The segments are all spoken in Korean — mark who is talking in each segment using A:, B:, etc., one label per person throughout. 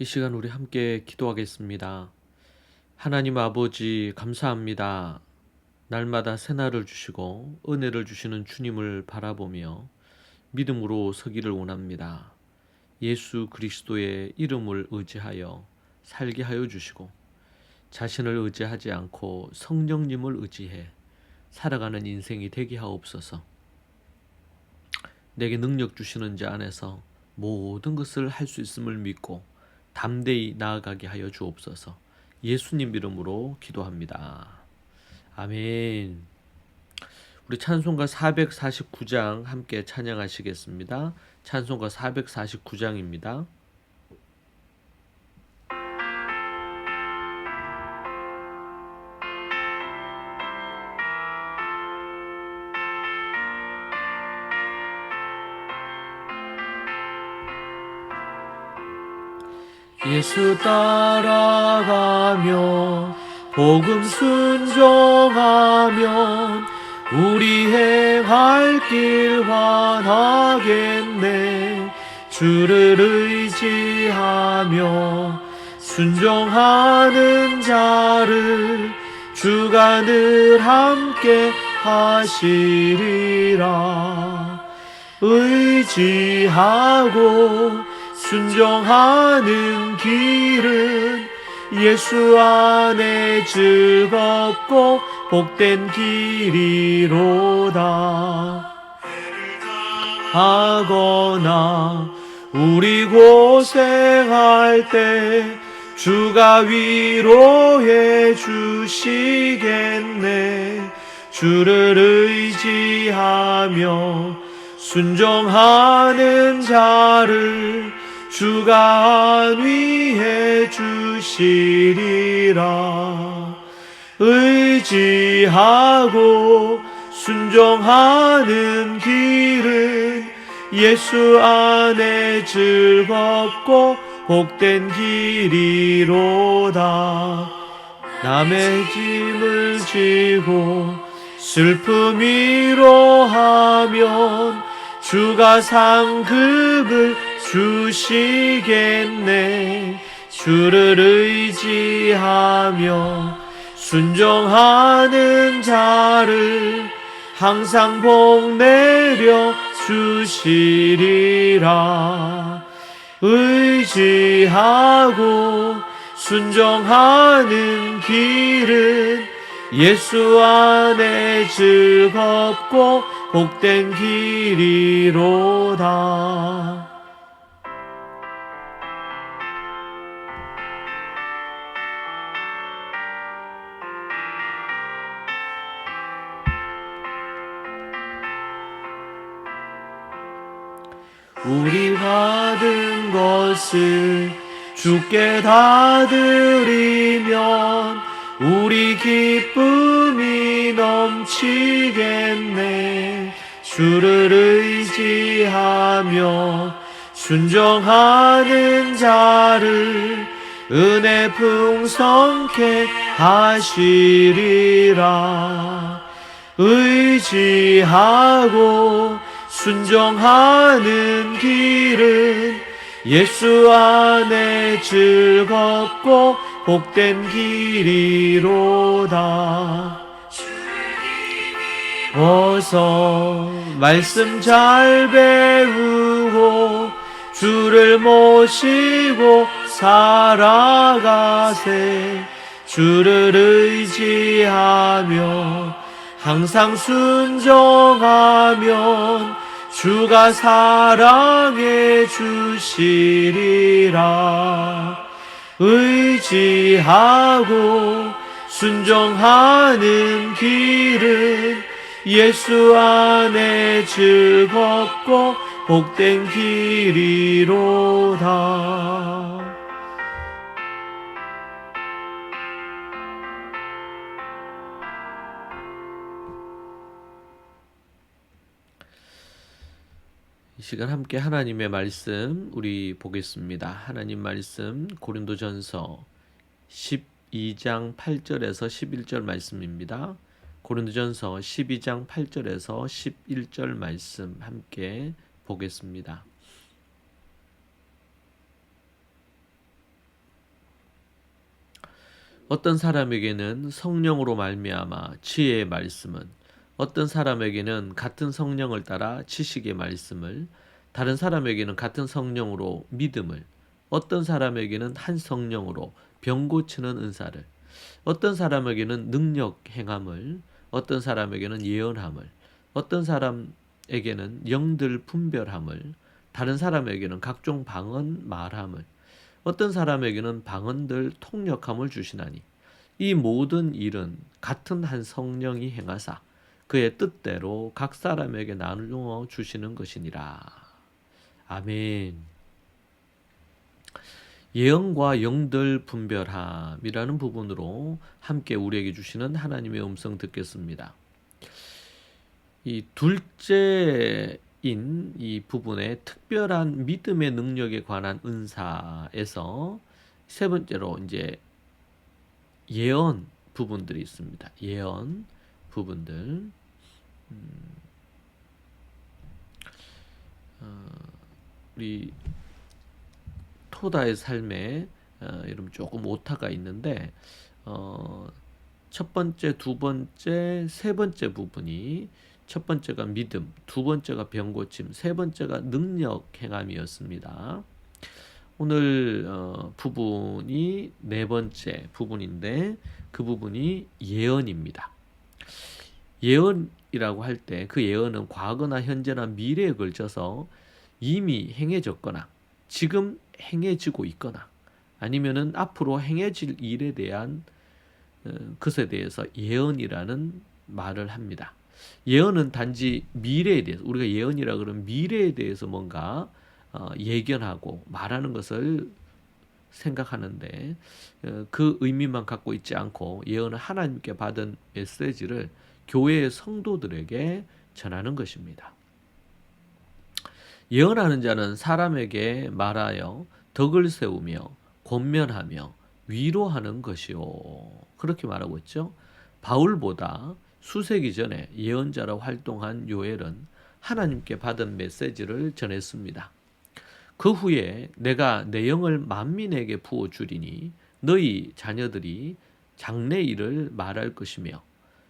A: 이 시간 우리 함께 기도하겠습니다. 하나님 아버지 감사합니다. 날마다 새날을 주시고 은혜를 주시는 주님을 바라보며 믿음으로 서기를 원합니다. 예수 그리스도의 이름을 의지하여 살게 하여 주시고 자신을 의지하지 않고 성령님을 의지해 살아가는 인생이 되게 하옵소서. 내게 능력 주시는 자 안에서 모든 것을 할 수 있음을 믿고 담대히 나아가게 하여 주옵소서. 예수님 이름으로 기도합니다. 아멘. 우리 찬송가 449장 함께 찬양하시겠습니다. 찬송가 449장입니다. 예수 따라가며 복음 순종하면 우리 행할 길 환하겠네. 주를 의지하며 순종하는 자를 주가 늘 함께 하시리라. 의지하고 순종하는 길은 예수 안에 즐겁고 복된 길이로다. 하거나 우리 고생할 때 주가 위로해 주시겠네. 주를 의지하며 순종하는 자를 주가 안위해 주시리라. 의지하고 순종하는 길은 예수 안에 즐겁고 복된 길이로다. 남의 짐을 지고 슬픔이로 하면 주가 상급을 주시겠네 주를 의지하며 순종하는 자를 항상 복 내려 주시리라 의지하고 순종하는 길은 예수 안에 즐겁고 복된 길이로다. 우리 받은 것을 주께 다 드리면 우리 기쁨이 넘치겠네. 주를 의지하며 순종하는 자를 은혜 풍성케 하시리라. 의지하고 순종하는 길은 예수 안에 즐겁고 복된 길이로다. 어서 말씀 잘 배우고 주를 모시고 살아가세 주를 의지하며 항상 순종하면 주가 사랑해 주시리라 의지하고 순종하는 길은 예수 안에 즐겁고 복된 길이로다. 시간 함께 하나님의 말씀 우리 보겠습니다. 하나님 말씀 고린도전서 12장 8절에서 11절 말씀입니다. 고린도전서 12장 8절에서 11절 말씀 함께 보겠습니다. 어떤 사람에게는 성령으로 말미암아 지혜의 말씀은 어떤 사람에게는 같은 성령을 따라 지식의 말씀을 다른 사람에게는 같은 성령으로 믿음을 어떤 사람에게는 한 성령으로 병 고치는 은사를 어떤 사람에게는 능력 행함을 어떤 사람에게는 예언함을 어떤 사람에게는 영들 분별함을 다른 사람에게는 각종 방언 말함을 어떤 사람에게는 방언들 통역함을 주시나니 이 모든 일은 같은 한 성령이 행하사 그의 뜻대로 각 사람에게 나누어 주시는 것이니라. 아멘. 예언과 영들 분별함이라는 부분으로 함께 우리에게 주시는 하나님의 음성 듣겠습니다. 이 둘째인 이 부분에 특별한 믿음의 능력에 관한 은사에서 세 번째로 이제 예언 부분들이 있습니다. 예언 부분들. 음, 어, 우리 토다의 삶에 어, 여러분 조금 오타가 있는데 어, 첫 번째, 두 번째, 세 번째 부분이 첫 번째가 믿음, 두 번째가 병고침, 세 번째가 능력 행함이었습니다. 오늘 어, 부분이 네 번째 부분인데 그 부분이 예언입니다. 예언 이라고 할 때 그 예언은 과거나 현재나 미래에 걸쳐서 이미 행해졌거나 지금 행해지고 있거나 아니면은 앞으로 행해질 일에 대한 어, 것에 대해서 예언이라는 말을 합니다. 예언은 단지 미래에 대해서 우리가 예언이라 그러면 미래에 대해서 뭔가 어, 예견하고 말하는 것을 생각하는데 어, 그 의미만 갖고 있지 않고 예언은 하나님께 받은 메시지를 교회의 성도들에게 전하는 것입니다. 예언하는 자는 사람에게 말하여 덕을 세우며 권면하며 위로하는 것이요. 그렇게 말하고 있죠. 바울보다 수세기 전에 예언자로 활동한 요엘은 하나님께 받은 메시지를 전했습니다. 그 후에 내가 내 영을 만민에게 부어 주리니 너희 자녀들이 장래 일을 말할 것이며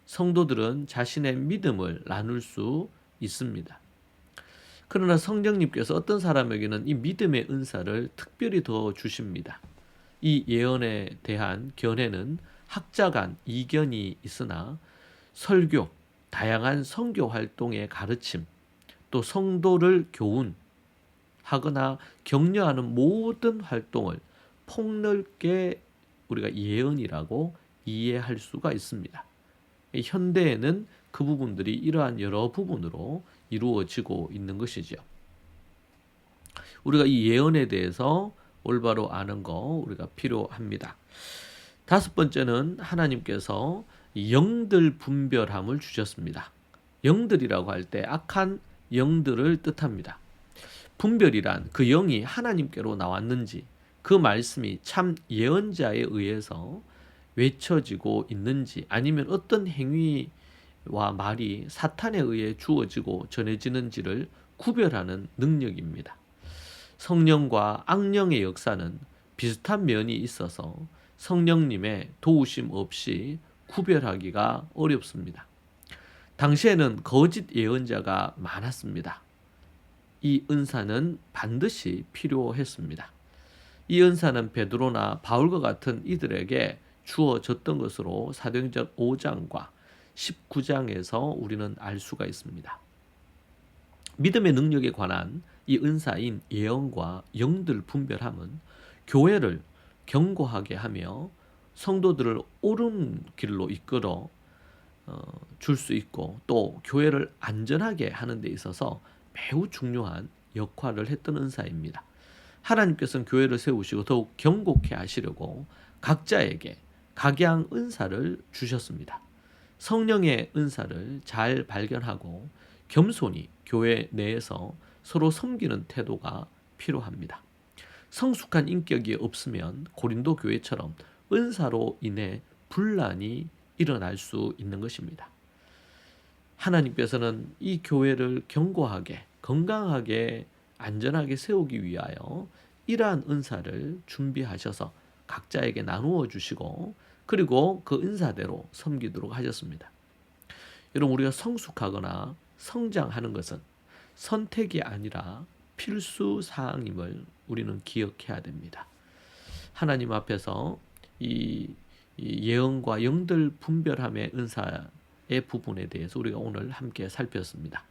A: 성도들은 자신의 믿음을 나눌 수 있습니다. 그러나 성령님께서 어떤 사람에게는 이 믿음의 은사를 특별히 더 주십니다. 이 예언에 대한 견해는 학자 간 이견이 있으나 설교, 다양한 선교 활동의 가르침, 또 성도를 교훈 하거나 격려하는 모든 활동을 폭넓게 우리가 예언이라고 이해할 수가 있습니다. 현대에는 그 부분들이 이러한 여러 부분으로 이루어지고 있는 것이죠. 우리가 이 예언에 대해서 올바로 아는 거 우리가 필요합니다. 다섯 번째는 하나님께서 영들 분별함을 주셨습니다. 영들이라고 할 때 악한 영들을 뜻합니다. 분별이란 그 영이 하나님께로 나왔는지 그 말씀이 참 예언자에 의해서 외쳐지고 있는지 아니면 어떤 행위와 말이 사탄에 의해 주어지고 전해지는지를 구별하는 능력입니다. 성령과 악령의 역사는 비슷한 면이 있어서 성령님의 도우심 없이 구별하기가 어렵습니다. 당시에는 거짓 예언자가 많았습니다. 이 은사는 반드시 필요했습니다. 이 은사는 베드로나 바울과 같은 이들에게 주어졌던 것으로 사도행전 5장과 19장에서 우리는 알 수가 있습니다. 믿음의 능력에 관한 이 은사인 예언과 영들 분별함은 교회를 견고하게 하며 성도들을 옳은 길로 이끌어 어, 줄 수 있고 또 교회를 안전하게 하는 데 있어서 매우 중요한 역할을 했던 은사입니다. 하나님께서는 교회를 세우시고 더욱 견고케 하시려고 각자에게 각양 은사를 주셨습니다. 성령의 은사를 잘 발견하고 겸손히 교회 내에서 서로 섬기는 태도가 필요합니다. 성숙한 인격이 없으면 고린도 교회처럼 은사로 인해 분란이 일어날 수 있는 것입니다. 하나님께서는 이 교회를 견고하게, 건강하게, 안전하게 세우기 위하여 이러한 은사를 준비하셔서 각자에게 나누어 주시고 그리고 그 은사대로 섬기도록 하셨습니다. 여러분 우리가 성숙하거나 성장하는 것은 선택이 아니라 필수 사항임을 우리는 기억해야 됩니다. 하나님 앞에서 이, 이 예언과 영들 분별함의 은사의 부분에 대해서 우리가 오늘 함께 살폈습니다.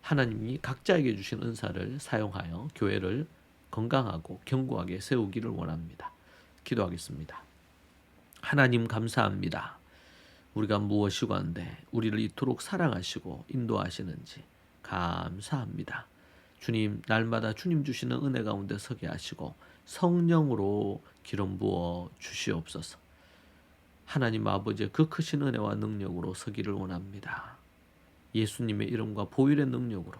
A: 하나님이 각자에게 주신 은사를 사용하여 교회를 건강하고 견고하게 세우기를 원합니다. 기도하겠습니다. 하나님 감사합니다. 우리가 무엇이고 한데 우리를 이토록 사랑하시고 인도하시는지 감사합니다. 주님 날마다 주님 주시는 은혜 가운데 서게 하시고 성령으로 기름 부어 주시옵소서. 하나님 아버지의 그 크신 은혜와 능력으로 서기를 원합니다. 예수님의 이름과 보혈의 능력으로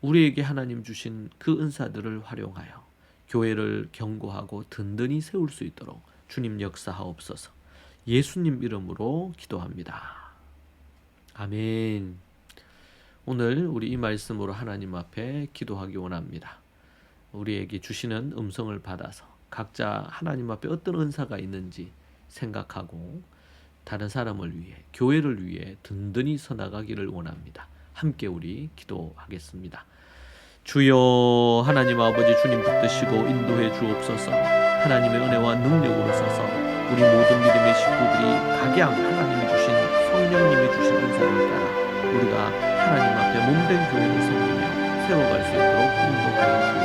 A: 우리에게 하나님 주신 그 은사들을 활용하여 교회를 견고하고 든든히 세울 수 있도록 주님 역사하옵소서. 예수님 이름으로 기도합니다. 아멘. 오늘 우리 이 말씀으로 하나님 앞에 기도하기 원합니다. 우리에게 주시는 음성을 받아서 각자 하나님 앞에 어떤 은사가 있는지 생각하고 다른 사람을 위해 교회를 위해 든든히 서 나가기를 원합니다. 함께 우리 기도하겠습니다. 주여 하나님 아버지 주님 붙드시고 인도해 주옵소서. 하나님의 은혜와 능력으로 서서 우리 모든 믿음의 식구들이 각양 하나님이 주신 성령님이 주신 은사를 따라 우리가 하나님 앞에 몸된 교회를 섬기며 세워갈 수 있도록 인도하여 주옵소서.